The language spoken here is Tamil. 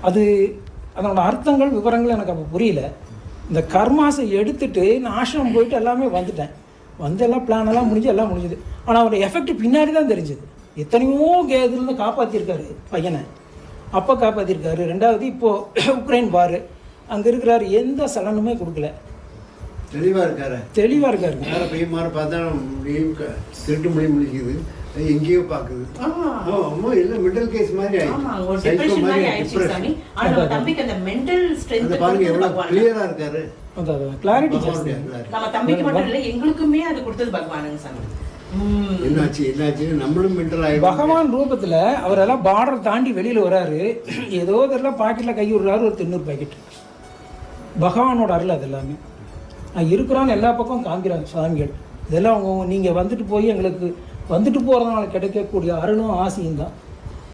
அது அதனோட அர்த்தங்கள் விவரங்கள் எனக்கு அப்போ புரியல. இந்த கர்மாஸை எடுத்துட்டு நான் ஆசிரமம் போயிட்டு எல்லாமே வந்துட்டேன். வந்து எல்லாம் பிளான் எல்லாம் முடிஞ்சு எல்லாம் முடிஞ்சுது. ஆனால் அவரோட எஃபெக்ட் பின்னாடி தான் தெரிஞ்சுது. எத்தனையோ கே- இதுலேருந்து காப்பாற்றிருக்காரு பையனை. அப்போ காப்பாற்றிருக்காரு ரெண்டாவது இப்போது உக்ரைன் பாரு அங்கே இருக்கிறாரு. எந்த சலனமே கொடுக்கல. தெளிவா இருக்காரு. தெளிவாக இருக்காரு. வேற பையன் மாற பார்த்தா முடியும் திருட்டு மொழி முடிக்குது எங்கேயோ பார்க்குது. ஆமா. இல்லை மிடில் கேஸ் மாதிரி ஆமா ஆயிடுச்சு மாதிரி ஆயிடுச்சு ஆனா தம்பிக்கு அந்த அந்த ஸ்ட்ரென்த் பாருங்க எவ்வளவு கிளியரா இருக்காரு. கிளாரிட்டி ஜாஸ்தி. பகவானுடைய clarity. நம்ம தம்பிக்கு மட்டும் இல்ல எங்களுக்குமே அது கொடுத்தது பகவானுங்க சாமி. ம். என்னாச்சு என்னாச்சு? நம்மளும் மென்டல் ஆயிடும் பகவான் ரூபத்தில் அவரெல்லாம் பார்டர் தாண்டி வெளியில் வராரு. ஏதோ இதெல்லாம் பாக்கெட்டில் கை விடுறாரு ஒரு திண்ணூறு பாக்கெட் பகவானோட அருள் அது எல்லாமே. நான் இருக்கிறான்னு எல்லா பக்கம் காமிக்கிறாங்க சாமிகள். இதெல்லாம் அவங்க நீங்கள் வந்துட்டு போய் எங்களுக்கு வந்துட்டு போகிறதுனால கிடைக்கக்கூடிய அருணும் ஆசையும் தான்.